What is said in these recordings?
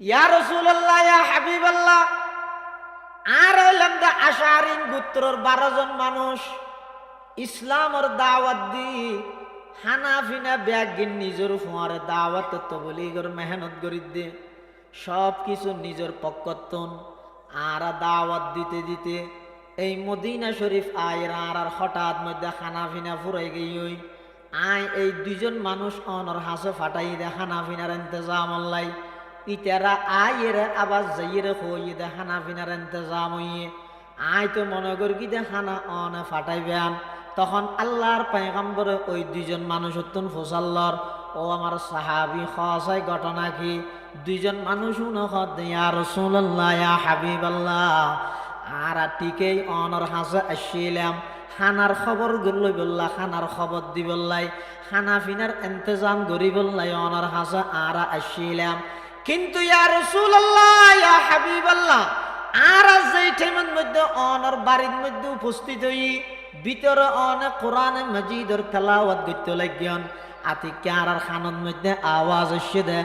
ইয়া আর মানুষ। দি হানাফিনা নিজের মেহনত করি দে। সব কিছু নিজের পক্ষতন। আর দাওয়াত দিতে দিতে এই মদিনা শরীফ আয়ের আর আর হঠাৎ মধ্যে খানাফিনা ফুরাই গই আয় এই দুইজন মানুষ অনর হাসে ফাটাই দে খানাফিনার ইন্তজাম আল্লাই ইতারা আয়ের আবার যাইয়ের হই দে খানাফিনার ইন্তজাম হইয়ে আয় তো মনে করি দে খানা অনে ফাটাইবেন। তখন আল্লাহর পায়গাম্বরে ওই দুইজন মানুষ হতুন ফোসাল্লর, ও আমার সাহাবি, খসাই ঘটনা কি? দুইজন মানুষ উনখত ইয়া রসুল্লাহ ইয়া হাবিবাল্লাহ। আর টিকেই অনর হাসে আসছিলাম খানার খবর গল্লই বললা খানার খবর দি বললাই খানা ফিনার ইন্তজাম করি বললাই অনর হাসে আর আসছিলাম কিন্তু ইয়া রসুল্লাহ ইয়া হাবিবাল্লাহ, আর যেই টাইমের মধ্যে অনর বাড়ির মধ্যে উপস্থিত হই, ভিতরে অনেক কোরআনে মজিদর তেলাওয়াত করতে লাগিয়ন। আতি ক্যারার খানের মধ্যে আওয়াজ এসে দে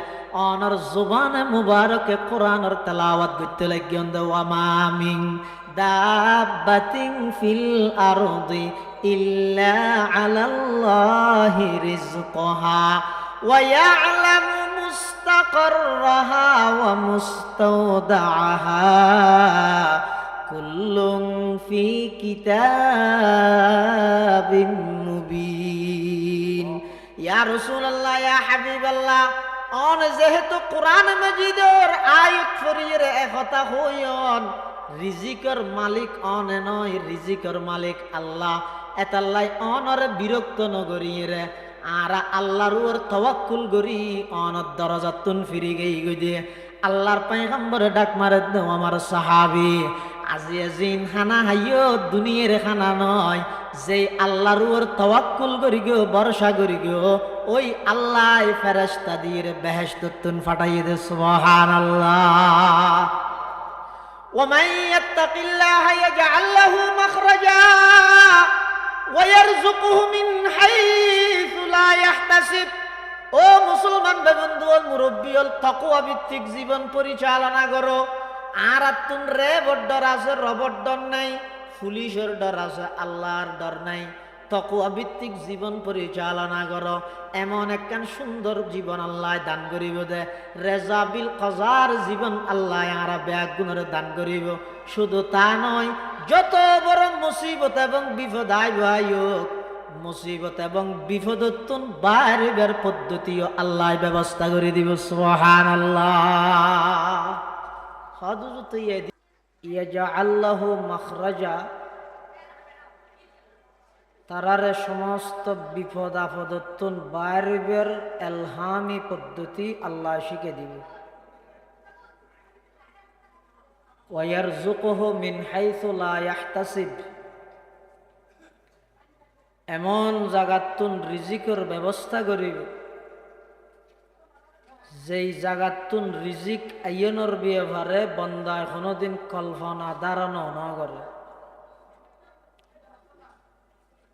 অনর জুবানে মুবারকে কোরআনের তেলাওয়াত করতে লাগিয়ন দে ওয়ামামিং দাবাতিং ফিল আরদি ইল্লা আলাল্লাহি রিজকুহা। ওয়া ইয়ালামু মুস্তাকরহা ওয়া মুস্তাউদাহা কুল্লুম ফি কিতাবিম মুবিন। ইয়া রাসূলুল্লাহ, ইয়া হাবিবাল্লাহ, অন যেহেতু কোরআন মজিদের আয়াত ফরিয়ে একতা অন রিজিকর মালিক অন নয়, রিজিকর মালিক আল্লাহ। এতাল্লাই অনর বিরক্ত নগরীরে আর আল্লাহর ওর তওয়াক্কুল গরি অনর দরজাতুন ফিরি গই গই আল্লাহর পাইগাম্বরে ডাক মারে দেও আমার সাহাবি আজি আজিন খানা হাইও দুনিয়ার খানা নয় যে আল্লাহর ওর তওয়াক্কুল করি গো ভরসা করি গো ওই আল্লাহ ফেরেশতা দিয়ে বেহেশত তুন ফাটাইয়ে দে সুবহানাল্লাহ ومن يتق الله يجعل له مخرجا ও মুসলমান বেবন্ধুল মুরব্বীল তকুয়া ভিত্তিক জীবন পরিচালনা করো। আর আর তুম রে ডর আছে রবর ডর নাই, পুলিশের ডর আছে, আল্লাহর ডর নাই। তকুয়া ভিত্তিক জীবন পরিচালনা করো। এমন একখান সুন্দর জীবন আল্লাহ দান করিব দে। রেজাবিল কজার জীবন আল্লাহ আর ব্যাগুণের দান করিব। শুধু তা নয় যত বড় মুসিবত এবং বিপদ আয় ভাই হোক মুসিবত এবং বিপদত্তন বাইরের পদ্ধতিও আল্লাহ ব্যবস্থা করে দিব সোহান আল্লাহ হদুত ইয়াজা আল্লাহ মখরাজা। তারারে সমস্ত বিপদ, আপদত্তন বাইরের এলহামি পদ্ধতি আল্লাহ শিখে দিব। ওয়ার জুকহ মিন হাইসুলা ইয়াহতাসিব। এমন জাগাতুন রিজিকর ব্যবস্থা করিব, যেই জাগাতুন রিজিক আইয়নের ব্যবহারে বন্দায় কোনোদিন কল্পনা দাঁড়ানো না করে।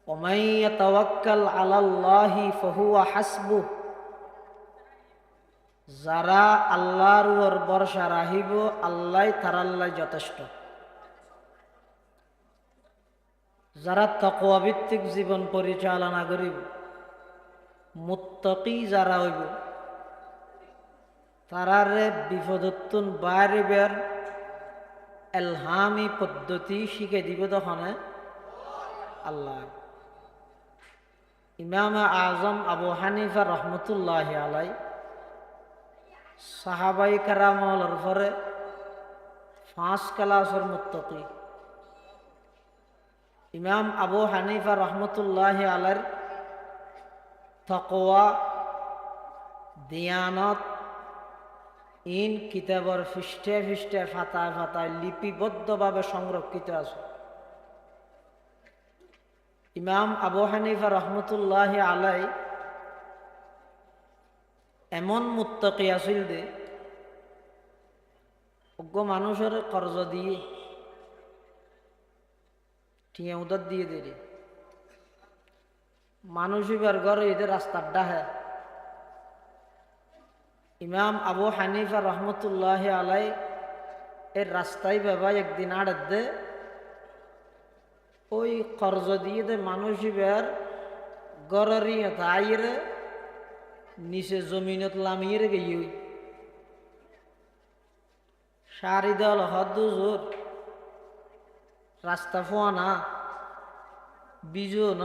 ওমাইয়া তাওয়াক্কাল আলাল্লাহি ফহুয়া হাসবু যারা আল্লাহর ওর বর্ষা রাহিব আল্লাহ তারাল্লাহ যথেষ্ট। যারা তকোয়াভিত্তিক জীবন পরিচালনা করিব, মুত্তকি যারা হইব, তারারে বিপদত্তুন বাইরের এলহামি পদ্ধতি শিখে দিব তখন আল্লাহ। ইমাম আজম আবু হানিফা রহমতুল্লাহ আলাই সাহাবাই কারামলের পরে পাঁচ ক্লাসের মুত্তকি। ইমাম আবু হানিফা রহমতুল্লাহ আলার তকোয়া দিয়ানত, ইন কিতাবর ফিষ্টে ফিষ্টে ফাতায় ফাতায় লিপিবদ্ধভাবে সংরক্ষিত আছে। ইমাম আবু হানিফা রহমতুল্লাহ আলাই এমন মুত্তকি আছিল দে অজ্ঞ মানুষের কর্জ দিয়ে টিয়া উদার দিয়ে দিলি মানুষ এবার ঘরে এদের রাস্তার ডাহে। ইমাম আবু হানিফা রহমতুল্লাহ আলাই এর রাস্তায় বাবা একদিন আড়ত দে, ওই কর্জ দিয়ে দে মানুষ এবার গররিয়ে আইরে নিচে জমিনত লামিয়ে রে গিয়ে ওই সারি দল হদ্দু জোর, রাস্তা ফোয়া না বিজু ন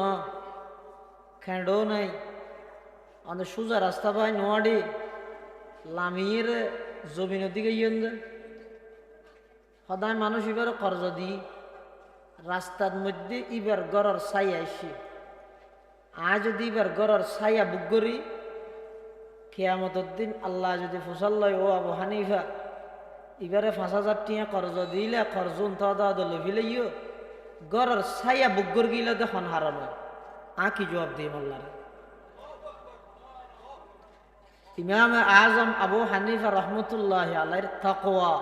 খেঁড়ো নাই আমাদের সোজা রাস্তা পাই নোয়াডি, লামিয়ে রে জমিনের দিকে ইয়েন সদায় মানুষ এবার কর্জ দি, রাস্তার মধ্যে ইবার গড়র ছাই আইসি আজ যদি এবার গড়র ছাইয়া বুক করি কেয়ামতর দিন আল্লাহ যদি ফসল লয়, ও আবু হানিফা, এবারে পাঁচ হাজার টিয়া কর্জ দিলে কর্জ উন্তা দলে ফিলে ইয়ে গড়র ছাইয়া বুক করে গিলে দেখুন হারানো আ কি জবাব দিই আল্লাহরে? ইমাম আজম আবু হানিফা রহমতুল্লাহ আলাইর তাকওয়া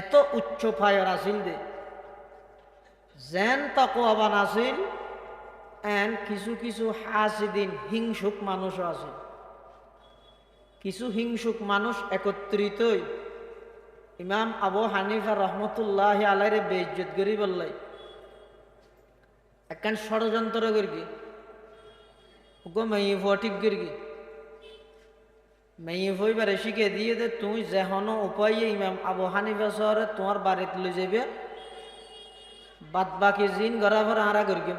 এত উচ্চ ফায়ার আসিল দে। যেন তাকওয়াবান আসিল এন কিছু কিছু হাসিদিন হিংসুক মানুষও আছে কিছু হিংসুক মানুষ একত্রিতই। ইমাম আবু হানিফা রহমতুল্লাহ আলাইরে বেইজ্জত করি বললাই, একখান ষড়যন্ত্র করি গো মাই ঠিক করি মেয়ে হইবারে শিখে দিয়ে দে তুই যেহনো উপায়ে ইমাম আবু হানিফা শহরে তোমার বাড়িতে লই যাবে বাদ বাকি জিন গড়া ভরা আরা করিম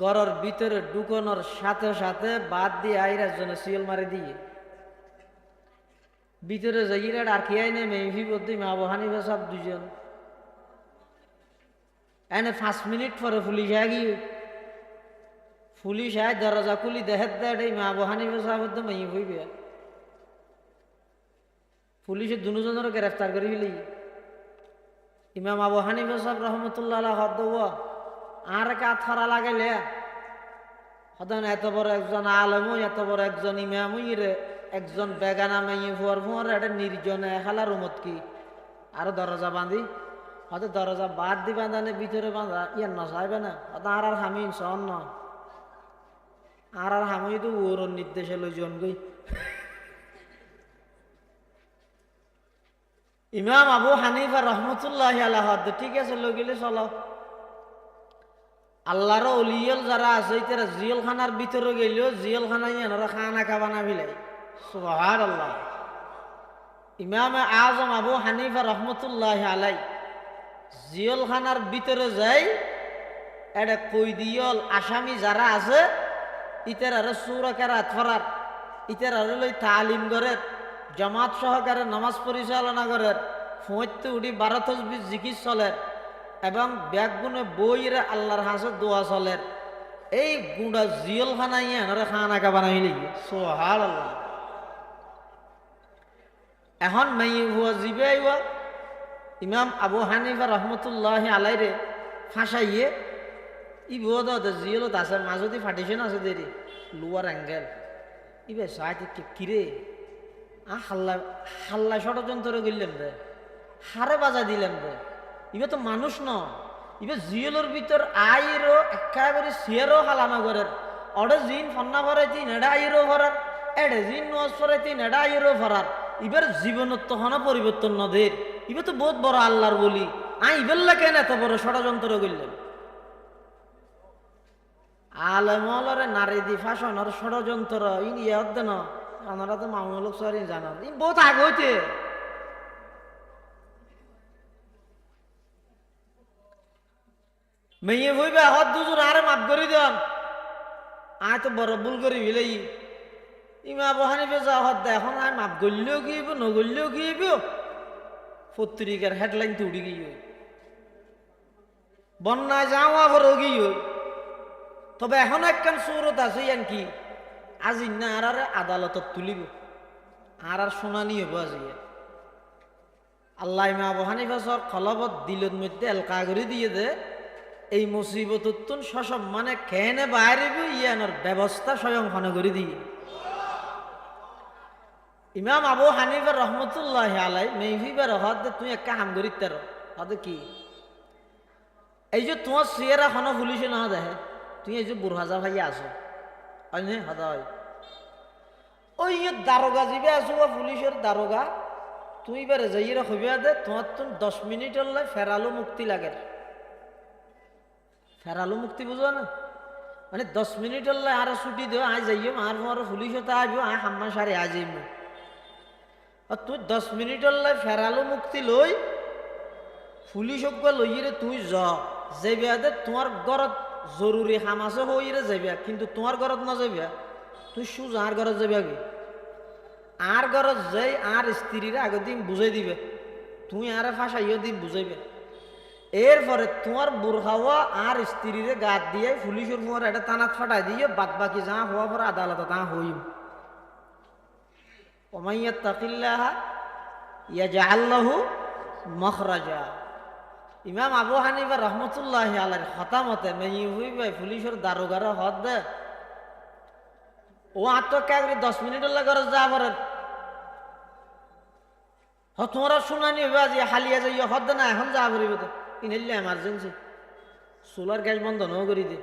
গড়ের ভিতরে ঢুকানোর সাথে সাথে বাদ দিয়ে আইরার জন্য সিল মারি দিয়ে। ভিতরে আর কি আইনে মেহফি বলতে মা বহানি সব দুজন এনে পাঁচ মিনিট পরে পুলিশ আয় গিয়ে পুলিশ আয় দরজা খুলি, দেহের দেয় মা বহানি সাহেব মেয়ে হইবে। পুলিশে দুজনের গ্রেফতার করে ফেলি। ইমাম আবু হানিফা সাহেব রহমতুল্লাহ হদ আর কে আথরা লাগাইলে হতেন এত বড় একজন আলমও এত বড় একজন ইমামই রে একজন বেগানা মাইয়ে ফুয়ার ফুয়ার, এটা নির্জনে খেলা রুমত কি? আরও দরজা বাঁধি। হয়তো দরজা বাদ দি বাঁধানে ভিতরে বাঁধা, ইয়ার নসাইবে না। হয়তো আর আর হামি সন ন। আর আর হামি তো ওর নির্দেশে লই জন গই। ইমাম আবু হানিফা রহমতুল্লাহ আল্লাহ ঠিক আছে লগিলে চলো। আল্লাহর অলিয়ল যারা আছে, তারা জিয়ল খানার ভিতরে গেলেও জিয়ল খানা ইয়ানোরা খানা খাবানা ফিলাই সুহার আল্লাহ ইমাম আজম আবু হানিফা রহমতুল্লাহ আলাই জিয়ল খানার ভিতরে যাই এটা কৈদিয়ল আসামি যারা আছে ইতার আরও সুরকারাত ফরার ইতার আরও লই তালিম করের, জামাত সহকারে নামাজ পরিচালনা করেন ফুঁতে উঠি বারো তসবি জিকির চলের। এবং ব্যাগগুনে বইরে আল্লাহর হাসে দোয়া চলের এই গুঁড়া জিয়ল খানাই এনারে খানা কা বানাই লিখি সোহার আল্লাহ এখন মেয়ে হুয়া জিবে আইবা ইমাম আবু হানিফা রহমতুল্লাহ আলাইরে ফাঁসাইয়ে ই বোধ জিয়লত আছে মাজদি ফাটিছে আছে দেরি লোয়ার অ্যাঙ্গেল ইবে সাইতে কিরে? আ হাল্লা হাল্লা ষড়যন্ত্র করলাম রে। হারে বাজা দিলাম রে। ইবে তো মানুষ ন। ইবে জিয়েলোর ভিতর আইরো একেবারে সিয়ারও হালানো করের অডে জিন ফন্না ভরাইতি নেডা আইরো ভরার। এডে জিন নোয়াজ ফরাইতি নেডা আইরো ভরার। ইবার জীবনত তো হনা পরিবর্তন নদের। ইবে তো বহুত বড় আল্লাহর বলি। আই ইবেল্লা কেন এত বড় ষড়যন্ত্র করলাম আলেমলরে নারী দি ফাশনের ষড়যন্ত্র ইন দেন। আমরা তো মামুলক সরি জানান ই বহুত আগে হইতে। মেয়ে হইবে হত দুজন আরে মাপ করি দেন। আয় তো বড় ভুল করি ভিলাই ইমা বহানি বেজা হত দে এখন আয় মাপ করলেও কি হইব, নগরলেও কি হইব? পত্রিকার হেডলাইন তো উড়ি গিয়ে বন্যায় যাওয়া বড় গিয়ে তবে এখন একখান সুরত আছে, ইয়ান কি? আজি না আর আদালতত তুলিব। আর আর শুনানি হব আজিয়ে আল্লাহ ইমা আবু হানিফা সর খলবত দিলের মধ্যে এলকা করে দিয়ে দে। এই মুসিবত সসব মানে খেনে বাইরে ইয়ানোর ব্যবস্থা স্বয়ং হনে করে দিয়ে ইমাম আবু হানিফা রহমতুল্লাহ আলাই মেহফিবার হদ তুই একটা হাম করি তার। হদ কি? এই যে তোমার সিয়েরা হন পুলিশে না দেখে তুই এই যে বুড়হাজা ভাই আসো হয় হদা হয়। ওই দারোগা যাবে আছো বা পুলিশের দারোগা, তুই এবারে যাইয়ে হইবে দে, তোমার তো দশ মিনিট হলে ফেরালো মুক্তি লাগে। ফেরালো মুক্তি বুঝো না। মানে দশ মিনিট হলে আর ছুটি দিও আজ যাইও, আর আর পুলিশ হতে আসব আয় হাম্মা সারে আজ যাইম। আর তুই দশ মিনিট হলে ফেরালো মুক্তি লই, পুলিশ হোক লইয়ে তুই য। যাইবে দে, তোমার ঘরত জরুরি কাম আছে হইরে যাইবে কিন্তু তোমার ঘরত না যাইবে তুই সুজ, আর ঘরত যাবে আগে আর ঘরত যাই, আর স্ত্রীরা আগের দিন বুঝাই দিবে। তুই আরে ফাঁসাইও দিন বুঝাইবে। এরপরে তোমার বুড়হাওয়া আর স্ত্রীরে গাত দিয়ে পুলিশের মোর এটা টানাত ফাটাই দিয়ে বাদ বাকি যা হওয়া পরে আদালত তা হইম ওমাইয়া তাকিল্লাহ ইয়া জাহাল্লাহু মখরাজা। ইমাম আবু হানিফা রহমতুল্লাহ আলার হতামতে মেই হইবে পুলিশের দারোগার হদ। দে ও আত্মকে দশ মিনিটের লাগে যা পরে তোমরা শুনানি হবে আজি, হালিয়া যাই হদ না, এখন যা করিব তো। কিনলে এমার্জেন্সি সোলার গ্যাস বন্ধ নও করি দে।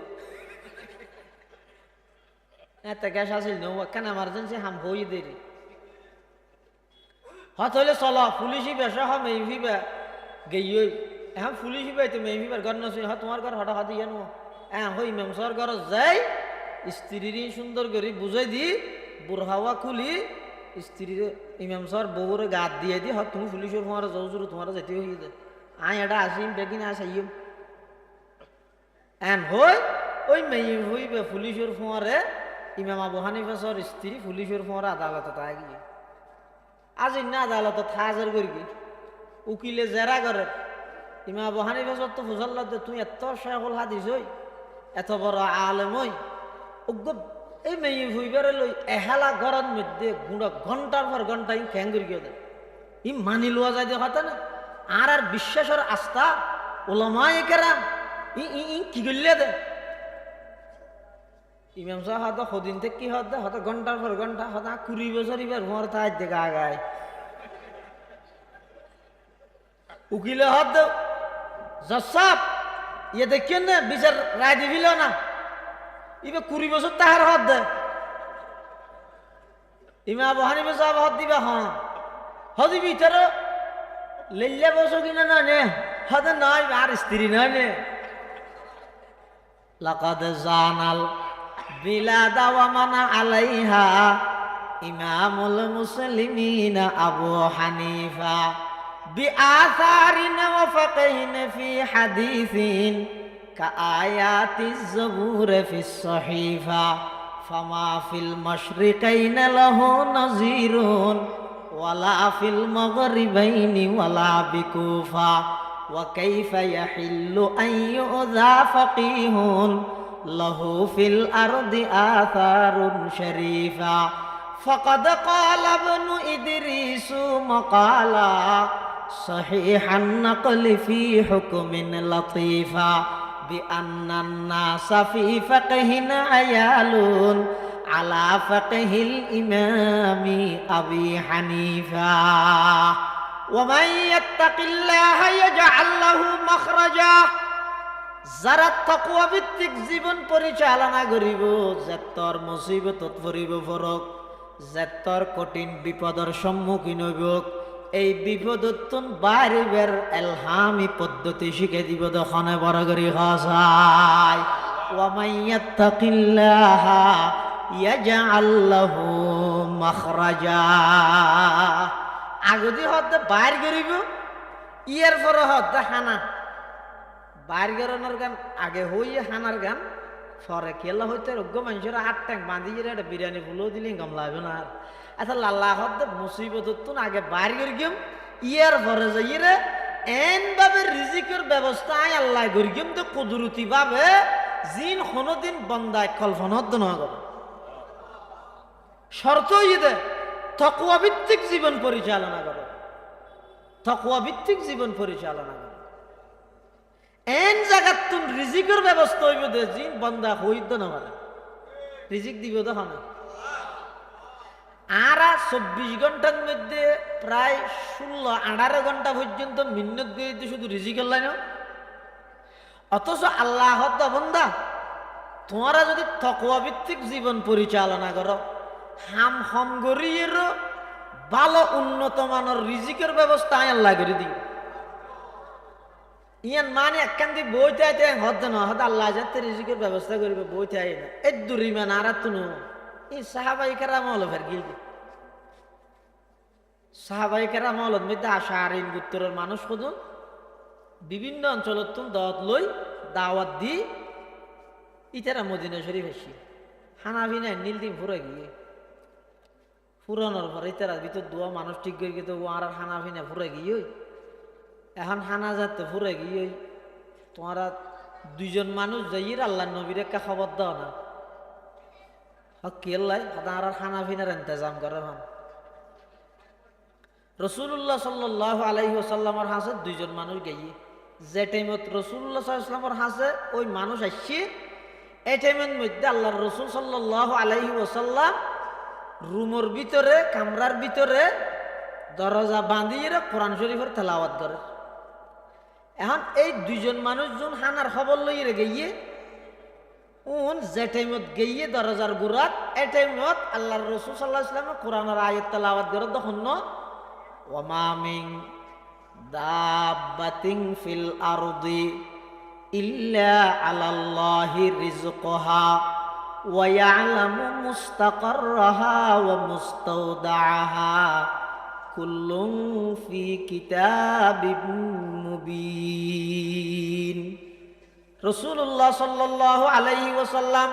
এত গ্যাস আসিল নৌ কেন এমার্জেন্সি হাম হই দে রে। হত হইলে চল, পুলিশি বেসা হ মেইভিবা গেই এখন পুলিশি বাইতে মেইভিবার ঘর নছি হ তোমার ঘর হঠাৎ হাতি জানো হ্যাঁ হই মেমসর ঘর যাই, স্ত্রীর সুন্দর করে বুঝাই দি, বুড়হাওয়া খুলি, স্ত্রীর ইমাম সর বউরে গাত দিয়ে দি হক তুমি পুলিশের তোমার যাও তোমার যেতে হয়ে যায় আয় এটা আসিম বেগিন আস আইম এন হই ওই মেয়ে হইবে পুলিশের ফোঁয়ারে ইমাম আবু হানিফা সর স্ত্রী পুলিশের ফোঁয়ারে আদালত তাই গিয়ে আজ না আদালত থাজার করি উকিলে জেরা করে ইমাম আবু হানিফা সর তো ফুসাল্লা তুই এত শেখুল হাদিস হই এত বড় আলেম হই অজ্ঞ এই মেয়ে হইবারে লই এহেলা গরম মধ্যে গুঁড়ো ঘণ্টার পর ঘণ্টা ই খ্যাং করি গিয়ে ই মানি লওয়া যায় যে না আর আর বিশ্বাসের আস্থা ওলামা একেরাম ই ই ই, কি করলে দে? ইমাম সাহেব হয়তো সদিন থেকে কি হতে হয়তো ঘণ্টার পর ঘণ্টা হয়তো কুড়ি বছর ইবার ভর তাই দেখা আগায়। উকিলে হত জসাব ইয়ে দেখিয়েন না, বিচার রায় দিবিল না। ইবে কুড়ি বছর তাহার হদ দে ইমা বহানি বেসা হদ দিবা হ্যাঁ। হদিবি তোর লেল্লে বসো কিনা না নে হদ নয় আর স্ত্রী নয় নে লাকাদ জানাল বিলাদা ওয়া মানা আলাইহা ইমামুল মুসলিমিন আবু হানিফা بآثار وفقه في حديث كآيات الزبور في الصحيفة فما في المشرقين له نظير ولا في المغربين ولا بكوفة. وكيف يحل أن يؤذى فقيه؟ له في الأرض آثار شريفة. فقد قال ابن إدريس مقالا صحيح النقل في حكم لطيفة بأن الناس في فقه عيال على فقه الإمام أبي حنيفة ومن يتق الله يجعل له مخرجا যারা তকুয়া ভিত্তিক জীবন পরিচালনা করিব যেতর মুসিবতত পরিব ফরক যেতর কঠিন বিপদর সম্মুখীন হইব এই বিপদত্তন বাড়িবের এলহামি পদ্ধতি শিখে দিব দখনে বড় করি হসাই ওয়ামাইয়াত্তাকিল্লাহ ইয়াজআল লাহু মাখরাজা আগদি হতে বাইর করিব, ইয়ার পরে হতে হানা। বাইর গরনের গান, আগে হইয়ে হানার গান। সরে কেলা হইতে রোগ্য মানুষের হাত ট্যাঙ্ক বাঁধিয়ে একটা বিরিয়ানি ফুলেও দিলে গম লাগবে না আচ্ছা লাল্লাহ হদ মুসিবত তো আগে বাইর করে গিয়ে ইয়ার পরে যাইয়ে রে এন ভাবে রিজিকের ব্যবস্থা আয় আল্লাহ করি গিয়ে তো কুদরতি ভাবে জিন কোনোদিন বন্দায় কল্পনা নয় করে শর্ত দে তকুয়া ভিত্তিক জীবন পরিচালনা করো। ভিত্তিক জীবন পরিচালনা করো। এন জায়গাত তুন রিজিকের ব্যবস্থা হইব দে জিন বন্দা হইত না পারে রিজিক দিব তো হয় আর চব্বিশ ঘণ্টার মধ্যে প্রায় ষোলো আঠারো ঘণ্টা পর্যন্ত মিন্নত দিয়ে শুধু রিজিকের লাইন অথচ আল্লাহ বন্দা, তোমরা যদি ভিত্তিক জীবন পরিচালনা করো হাম হম গরিয়ের ভালো উন্নত মানের রিজিকের ব্যবস্থা আল্লাহ করে দিই ইয়ান মানে একখান দিয়ে বইতে আইতে হদ না, হদ আল্লাহ যাতে রিজিকের ব্যবস্থা করবে বইতে আই না। এই দুরিমান আর তুনো এই সাহাবাই কেরাম হলো ফের গিল সাহাবাই কেরাম হলো মধ্যে আশা আর ইন উত্তরের মানুষ শুধু বিভিন্ন অঞ্চলত তুম দত লই দাওয়াত দি ইতারা মদিনা শরীফ এসি হানাবি নাই, নীল দিন ফুরে গিয়ে ফুরানোর পর ইতারা ভিতর দোয়া মানুষ ঠিক করে গিয়ে তো আর হানাবি না ফুরে গিয়ে এখন হানা যাতে ফুরে গিয়ে তোমারা দুইজন মানুষ যাইয়ের আল্লাহ নবীর একটা খবর দাও না। কেল্লাই আর হানাফিনার ইন্তজাম করে হন। রসুল্লাহ সাল্লাহ আলাইহি ওসাল্লামর হাসে দুইজন মানুষ গিয়ে। যে টাইমত রসুল্লাহ সাল্লামর হাসে ওই মানুষ আসছে এই টাইমের মধ্যে আল্লাহ রসুল সাল্লাহ আলাইহি ওসাল্লাম রুমের ভিতরে, কামরার ভিতরে, দরজা বাঁধিয়ে কোরআন শরীফের তেলাওয়াত করে। এখন এই দুইজন মানুষজন হানার খবর লইয়ে গিয়ে, উন যে টাইমত গিয়ে দরজার গুড়াত এ টাইমত আল্লাহর রসুল সাল্লাহ ইসলামে কোরআনের আয়াত তেলাওয়াত করে তখন ওয়ামামিং দাব্বাতিং ফিল আরদি ইল্লা আলাল্লাহি রিজকুহা মুস্তাকাররাহা ওয়া মুস্তাওদাআহা কুল্লুম ফি কিতাবিম মুবিন রসুল্লাহ সাল্লাল্লাহু আলাইহি ওয়াসাল্লাম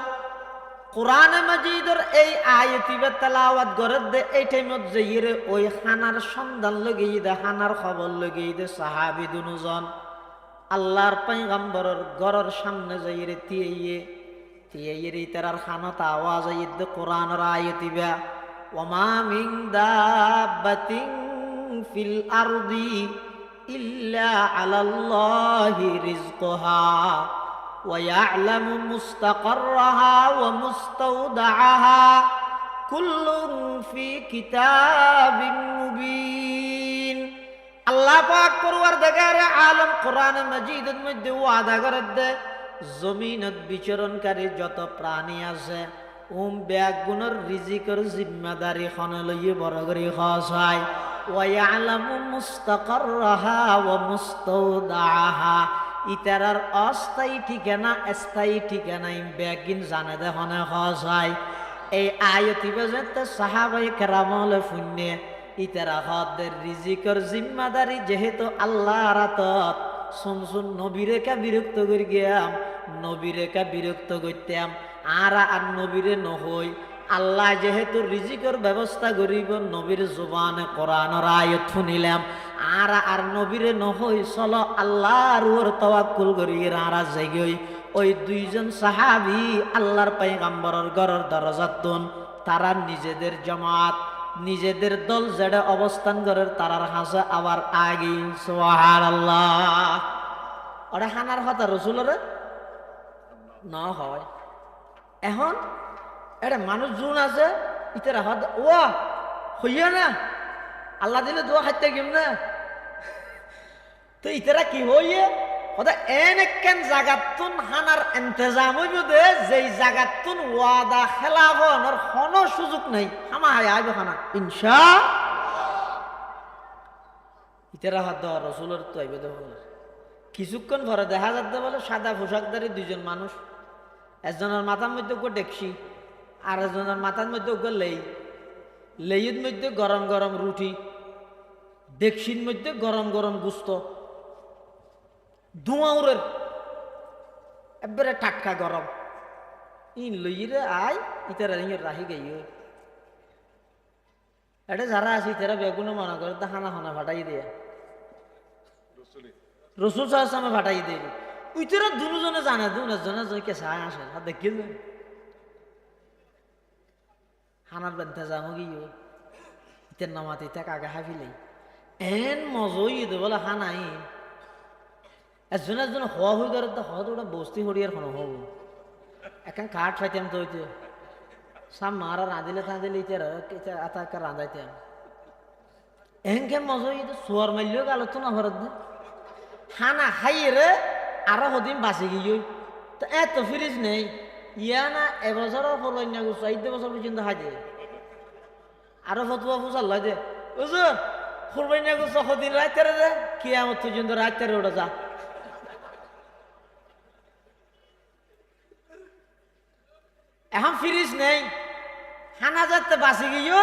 কোরআনে মাজিদর এই আয়াতিবে তেলাওয়াত গরত দে এই টাইমত যাইরে ওই হানার সন্ধান লগেই দে হানার খবর লগেই দে সাহাবি দুজন আল্লাহর পয়গম্বরের গরর সামনে যাইরে তিয়ে তিয়ে তারার খানত আওয়াজ আইদ দে কোরআনের আয়াতিবা ওমা মিন দাব্বাতিন ফিল আরদি ইল্লা আলাল্লাহি রিজকুহা ويعلم مستقرها ومستودعها كل في كتاب مبين আল্লাহ পাক করবার দেখারে আলম কোরআন মজিদের মধ্যে ওয়াদা করে দে জমিনত বিচরণকারী যত প্রাণী আছে, উম ব্যাগ গুণর রিজিকর জিম্মাদারি খনে লইয়ে বড় করে খাওয়াই ওয়ালামু মুস্তাকাররাহা ওয়া মুস্তাওদাহা ইতারার অস্থায়ী ঠিকানা, স্থায়ী ঠিকানা ব্যাগিন জানে দেখনে হয়। এই আয়তি বাজতে সাহাবাই কেরামলে ফুন্যে ইতারা হদের রিজিকর জিম্মাদারি যেহেতু আল্লাহ রাতত শুনছুন নবীরে কা বিরক্ত করি গিয়াম, নবীরে কা বিরক্ত করতাম। আর আর নবীরে নহই। আল্লাহ যেহেতু রিজিকর ব্যবস্থা করিব, নবীর জুবানে কোরআনের আয়ত শুনিলাম। আর আর নবীরে নহই, চল আল্লাহর ওর তওয়াক্কুল করি আরা জায়গই ওই দুইজন সাহাবি আল্লাহর পাইগাম্বরের ঘরের দরজাতুন তারা নিজেদের জমাত নিজেদের দল যেটা অবস্থান করে, তারার হাসে আবার আগে সোহার আল্লাহ হানার কথা রসুলরে না হয়। এখন এটা মানুষ জুন আছে, ইতারা হদ ও হইয়া না? আল্লাহ দিলে দোয়া খাইতে গেম না? তো ইতারা কি হইয়ে? দে, যেই সুযোগ নাই। হামা ইনশা কিছুক্ষণ পরে দেখা যাচ্ছে বলে সাদা পোশাকদারি দুইজন মানুষ। একজনের মাথার মধ্যে গো ডেকসি, আর একজনের মাথার মধ্যে গো লেই। লেইয়ের মধ্যে গরম গরম রুটি, ডেকসির মধ্যে গরম গরম গুস্ত। ধোঁয়াউরের একবারে টাটকা গরম। ইন লইরে আই ইতারা ইয়ের রাহি গাই এটা যারা আছে ইতারা বেগুনে মনে করে তা হানা হানা ফাটাই দেয়া। রসুল। সাহসামে ফাটাই দেয়। উইতরা দুজনে জানে দুজনে জনকে চায় আসে আর দেখি হানার বেন্থা যাব গিয়ে। ইতের নামাতে তাকে আগে হাফিলেই এন মজই দে বলে হানাই। একজন একজন হওয়া হয়ে গেলে তো হওয়া ওটা বস্তি হরিয়ার কোনো হব এখন কাঠ খাইতাম তো হইতে সাম মারা রাঁধিলে টাঁধিলে ইতার আতাকে রাঁধাইতাম এনকে মজই তো সোয়ার মারলেও গেল তো না ভরত দে হানা খাইয়ে রে আরও হদিন বাঁচি গিয়ে তো এত ফ্রিজ নেই ইয়া না এবছরও ফলন না গুছো চৈদ্দ বছর পর্যন্ত হাজে আরও ফতুয়া ফুসাল দে বুঝুন ফুরবাই না গুছো হদিন রাইতে রে কি আমার পর্যন্ত রাইতে রে ওটা যা এখন ফ্রিজ নেই। হানা যাতে বাঁচি গিয়ে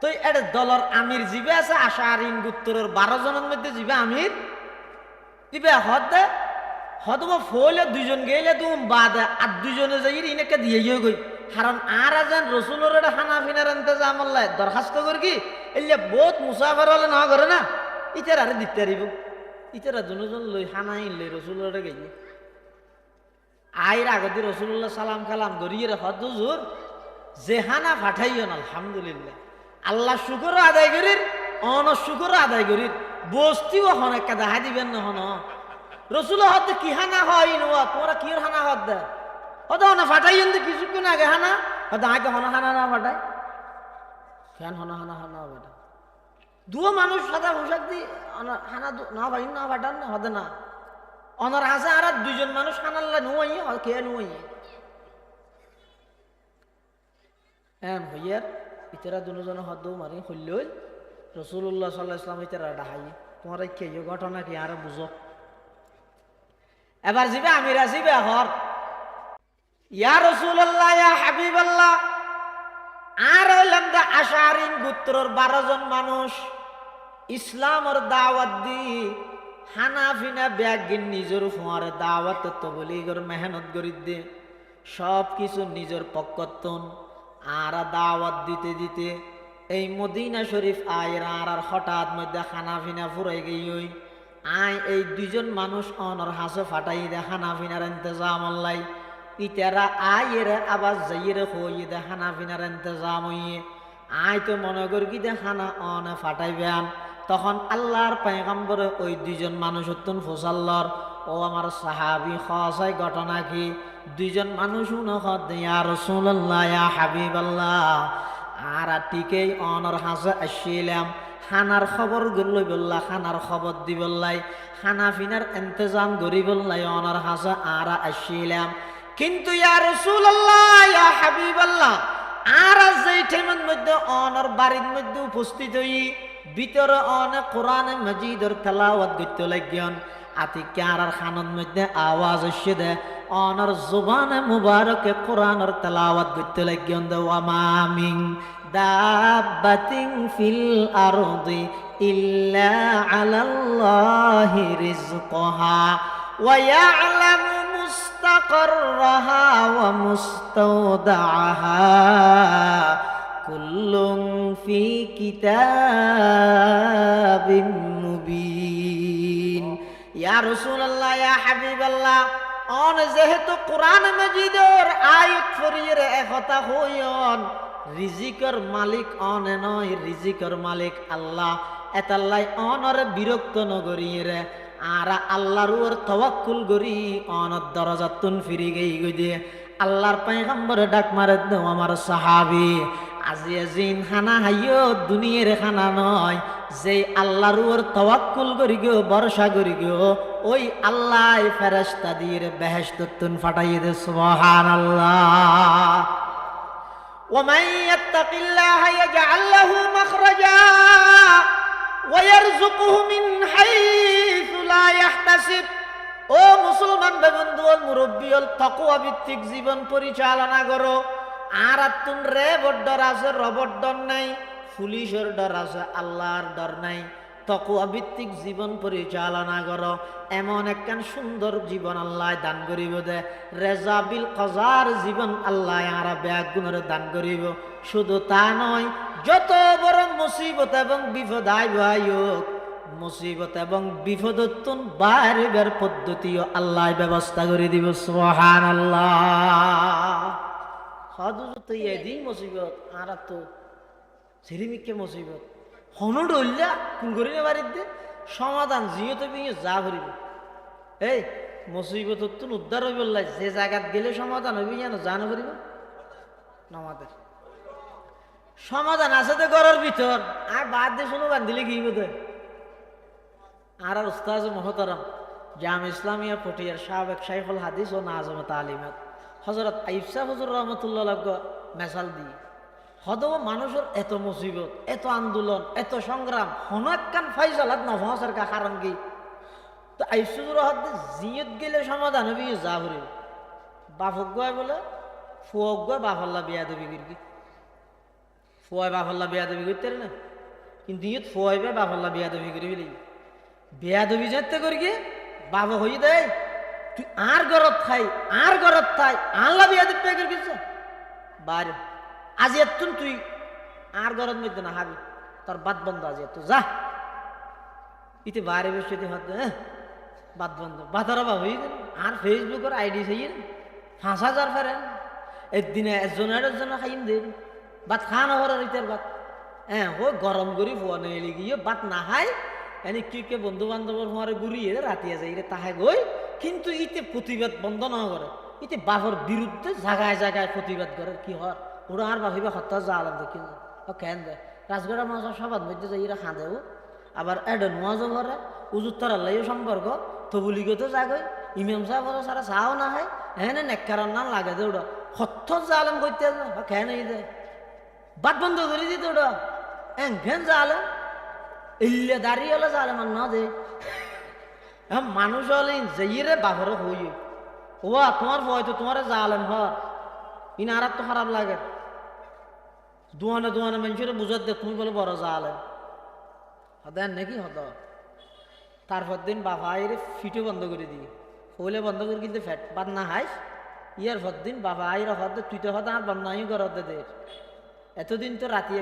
তো এটা দলর আমির জিবে আছে আশা আর ইনগুত্তরের বারো জনের মধ্যে জিবে আমির। দিবে দে হদ ফলে দুজন গেলে তুমি বাদে আর দুজনে যাই ইনেকে দিয়ে গিয়ে গই। কারণ আর আজান রসুলের এটা খানা ফিনার ইন্তজাম আল্লাহ দরখাস্ত করি কি? এলে বহুত মুসাফার হলে না করে না? ইতার আরে দিতে পারিব ইতারা দুজন লই হানা ইনলে রসুলের গেলে আইর আগতে রসুল্লাহ সালাম কালাম গরিয়ে হদ হুজুর জেহানা ফাঠাইয়ন আলহামদুলিল্লাহ। আল্লাহ শুকর আদায় করির অন শুকর আদায় করির, বস্তিও হন, একটা দেখা দিবেন না হন। রসুল হতে কি হানা হয় নোয়া তোমরা কি হানা হত দে হতে হনা ফাটাই এনতে কিছুক্ষণ আগে হানা হতে আগে হনা হানা না ফাটাই কেন হনা হানা হানা ফাটাই দুও মানুষ সাদা পোশাক দি অনা- হানা না ভাই না ফাটান, না হতে না। অনার হাসে আর দুইজন মানুষ হানাল্লা নুয়াই কে নুয়াই এম হইয়ার ইতারা দুজন হদ মারি হইল রসুল্লাহ সাল্লাহ ইসলাম ইতারা ডাহাই তোমার কে ঘটনা কি আর বুঝো? এবার যাবে আমিরা যাবে হর। ইয়া রসুল্লাহ ইয়া হাবিবাল্লাহ, আর হইলাম দা আশারিন গুত্রর বারো জন মানুষ, ইসলামর দাওয়াত হানাফিনা ব্যাগিন নিজের ফোয়ার দাওয়াত তো বলি গর মেহনত করি দে সব কিছু নিজের পক্ষতন আর দাওয়াত দিতে দিতে এই মদিনা শরীফ আয়ের আর আর হঠাৎ মধ্যে খানাফিনা ফুরাই গই আয় এই দুইজন মানুষ অনর হাসে ফাটাই দে খানাফিনার ইন্তজাম আল্লাই ইতারা আয়ের আবার যাইয়ের হই দে খানাফিনার ইন্তজাম হইয়ে। আয় তো মনে করি দে খানা অনে ফাটাইবেন। তখন আল্লাহর পায়গাম্বরে ওই দুইজন মানুষ হতুন ফোসাল্লর, ও আমার সাহাবি খসাই ঘটনা কি? দুইজন মানুষ ইয়া রসুল্লাহ ইয়া হাবিবাল্লাহ, আর টিকেই অনর হাসে আসছিলাম। খানার খবর গল্লই বললা খানার খবর দি বললাই খানা ফিনার ইন্তজাম করি বললাই অনর হাসে আর আসছিলাম। কিন্তু ইয়া রসুল্লাহ ইয়া হাবিবাল্লাহ, আর যেই টাইমের মধ্যে, অনর বাড়ির মধ্যে উপস্থিত হই ভিতরে অনে কোরআনে মজিদর তেলাওয়াত করতে লাগিয়ন আতি ক্যারার খানের মধ্যে আওয়াজ এসে দে অনর জুবানে মুবারকে কোরআনের তেলাওয়াত করতে লাগিয়ন দে ওয়ামামিং দাব্বাতিন ফিল আরদি ইল্লা আলাল্লাহি রিজকুহা ويعلم مستقرها ومستودعها কুল্লুম ফি কিতাবিম মুবিন। ইয়া রাসূলুল্লাহ, ইয়া হাবিবাল্লাহ, অন যেহেতু কোরআন মজিদের আয়াত ফরিয়ের একতা হইয়ন, রিজিকর মালিক অনে নয়, রিজিকর মালিক আল্লাহ। এতাল্লাই অনর বিরক্ত নগরীরে, আর আল্লাহর ওর তওয়াক্কুল গরি অনর দরজাতুন ফিরে গেই গই দিয়ে আল্লাহর পাইগাম্বরে ডাক মারে দেও আমার সাহাবি। আজি আজিন খানা হাইও দুনিয়ার খানা নয় যে আল্লাহর ওর তওয়াক্কুল করি গো ভরসা করি গো ওই আল্লাহ ফেরেশতা দিয়ে বেহেশতুন ফাটাইয়ে দে সুবহানাল্লাহ ومن يتق الله يجعل له مخرجا ويرزقه من حيث لا يحتسب ও মুসলমান বন্ধু মুরব্বী তকুয়া ভিত্তিক জীবন পরিচালনা করো আর তুন রে বড্ডর আছে, রবট ডর নাই, পুলিশের ডর আছে, আল্লাহর ডর নাই। তকুয়া ভিত্তিক জীবন পরিচালনা করো। এমন একখান সুন্দর জীবন আল্লাহ দান করিব দে। রেজাবিল কজার জীবন আল্লাহ আর ব্যাগ গুণের দান করিব। শুধু তা নয়, যত বড় মুসিবত এবং বিপদ আয় হোক মুসিবত এবং বিপদত্তন বাইরের পদ্ধতিও আল্লাহ ব্যবস্থা করে দিব। সোহান আল্লাহ হদুজ তো এদিন মুসিবত আর তো ছেড়িমিকে মুসিবত। হনু ডইলা কোন করি না বাড়ির দে, সমাধান জিও তো বিয়ে যা ভরিব এই, মুসিবত তো উদ্ধার হইব যে জায়গাত গেলে সমাধান হইবি জানো জানো করিব নমাদের। সমাধান আছে তো ঘরের ভিতর, আর বাদ দিয়ে শুনো বাদ দিলে কি বোধ আর আর উস্তাজ মহতারাম, জাম ইসলামিয়া, পটিয়ার সাবেক শাইখুল হাদিস ও নাজমত তালিমাত। হজরত আইফসা হুজুর রহমতুল্লাহ মেসাল দিয়ে হদব মানুষের এত মুসিবত, এত আন্দোলন, এত সংগ্রাম হনাক্কান ফাইজালাত নফসের কা কারণ কি? তো আইফসুজুর হদ জিয়ত গেলে সমাধান হবি যা হরে বাফক গয় বলে, ফুয়ক গয় বাফল্লা বিয়া দেবী গিরগি ফুয়াই বাফল্লা বিয়া দেবী করতে না? কিন্তু ইয়ত ফুয়াই বে বাফল্লা বিয়া দেবী বলি বিয়া দেবী যেতে করি কি? বাবা হই দেয়। তুই আর গরত খাই, আর গরত খাই আল্লাহ বিয়া দেবী পেয়ে গেছে বাইরে। আজ এতুন তুই আর গরত মধ্যে না হাবি তোর বাদ বন্ধ আজ এত, যা। ইতে বাইরে বসে হতে হ্যাঁ? বাদ বন্ধ। বাতার অভাব হয়ে গেল। আর ফেসবুকের আইডি সেই পাঁচ হাজার ফেরেন একদিনে একজনের একজন খাইম দেন বাত খান হওয়ার ইতার বাত। হ্যাঁ ও গরম করি ফোয়া নিয়ে গিয়ে বাত না খাই এনে কি কে বন্ধু বান্ধবের ফোয়ারে ঘুরিয়ে রাতিয়া যাই রে তাহে গই। কিন্তু ইতে প্রতিবাদ বন্ধ না করে ইতে বাপর বিরুদ্ধে জায়গায় জায়গায় প্রতিবাদ করে কি হয়? ওরা আর ভাবিবা হত্যা যা আলাম দেখি ও কেন দেয় রাজগড়া মাছ সবার মধ্যে যাই এরা খাঁদেও আবার এডন মজা করে উজুর তার সম্পর্ক তবুলিকে তো যাগই ইমাম সাহেব সারা চাও না হয় হ্যাঁ নেককার নাম লাগে দে ওটা হত্য জালেম করতে কেন দে বাদ বন্ধ করে দিত ওটা এন ঘেন জালেম ইল্লে দাঁড়িয়ে হলে জালেম আর না দে এখন মানুষ হলে যেইরে বাঘর হই ও তোমার ভয় তো তোমার হর ইন আর তো খারাপ লাগে। দুয়ানে দুয়ানে মানুষের বুঝার দে, তুমি বলে বড় জালেম। হদেন নাকি হদ তারপর দিন বাবা আইরে ফিটও বন্ধ করে দিই হইলে বন্ধ করে কিন্তু ফ্যাট বাদ না হাইস ইয়ার পর দিন বাবা আইরে হদ তুই তো হদ আর বন্যাই ঘর দে। এতদিন তো রাতি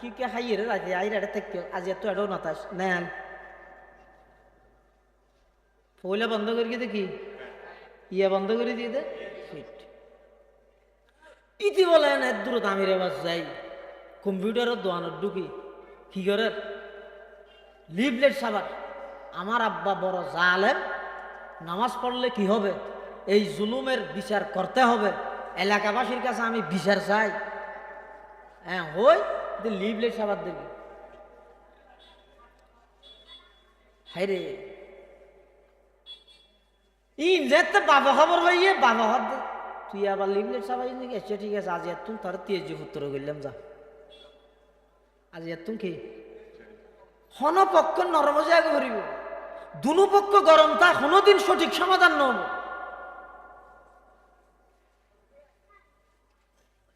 কি কে খাইয়ে রে রাতি আইরে এটা থেকে আজ এত এটাও নাতাস নেন হইলে বন্ধ করে দিয়ে কি ইয়ে বন্ধ করে দিয়ে দে ইতি বলে এত দূরত আমি রে বাস যাই কম্পিউটারের দোকানত ঢুকি কি করে লিভলেট সাবার আমার আব্বা বড় জালেম নামাজ পড়লে কি হবে এই জুলুমের বিচার করতে হবে এলাকাবাসীর কাছে আমি বিচার চাই হ্যাঁ হই লিভলেট সাবার দেখি হাই রে ইন যেতে বাবা খবর হইয়ে বাবা হব তুই আবার লিভলেট সাবাই আচ্ছা ঠিক আছে, আজ এত তোর তেজ উত্তর করলাম যা। আজ এত কি? হন পক্ষ নরম জায়গা করিব দুনু পক্ষ গরম, তা কোনোদিন সঠিক সমাধান নব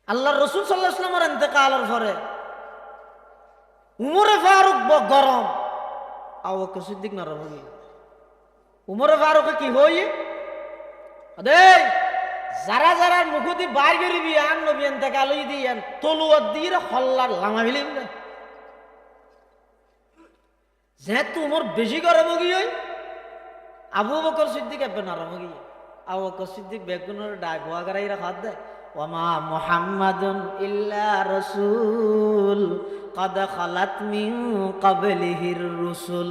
আল্লাহ রসুল সাল্লাহ ইসলামের এতেকালের পরে উমরে ফারুক গরম আওয়াক সিদ্দিক নরম হই উমরে ফারুকে কি হই? দে যারা যারা মুখতি বাইর করিবি আন নবী এতেকাল দিয়ান তলুয়ার দিয়ে হল্লার লামা ফিলিম না। যেহেতু উমর বেশি গরম গিয়ে আবু বকর সিদ্দিক এবে নরম গিয়ে আবু বকর সিদ্দিক বেগুনের ডাক হওয়া করাই রাখা দেয় ওমা মুহাম্মাদুন ইল্লা রসুল, কদ খালাত মিন ক্বাবলিহির রুসুল।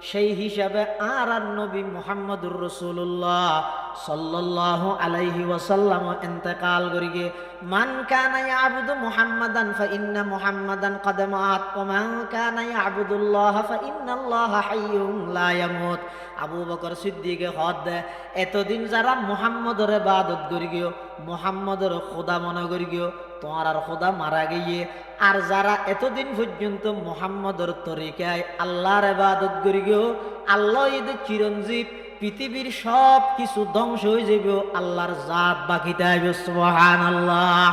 সেই হিসাবে আর আর নবী মুহাম্মদুর রসুল্লাহ সাল্লাল্লাহু আলাইহি ওয়াসাল্লাম এতেকাল করিগে। মান কানা ইয়াবুদু মুহাম্মাদান ফা ইন্না মুহাম্মাদান কদ মাত ওয়া মান কানা ইয়াবুদুল্লাহ ফা ইন্নাল্লাহা হাইয়ুন লা ইয়ামুত। আবু বকর সিদ্দিকে হদ এতদিন যারা মুহাম্মদর ইবাদত করি গিয়ে মুহাম্মদর খোদা মনে করি গিয়ে তোমার আর খোদা মারা গিয়ে, আর যারা এতদিন পর্যন্ত মোহাম্মদর তরিকায় আল্লাহর এবাদত করি গো, আল্লাহ ঈদ চিরঞ্জীব পৃথিবীর সব কিছু ধ্বংস হয়ে যাবে আল্লাহর জাত বাকি থাকবে, সুবহানাল্লাহ।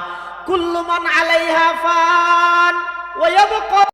কুল্লু মান আলাইহা ফান, ওয়া ইয়াবকা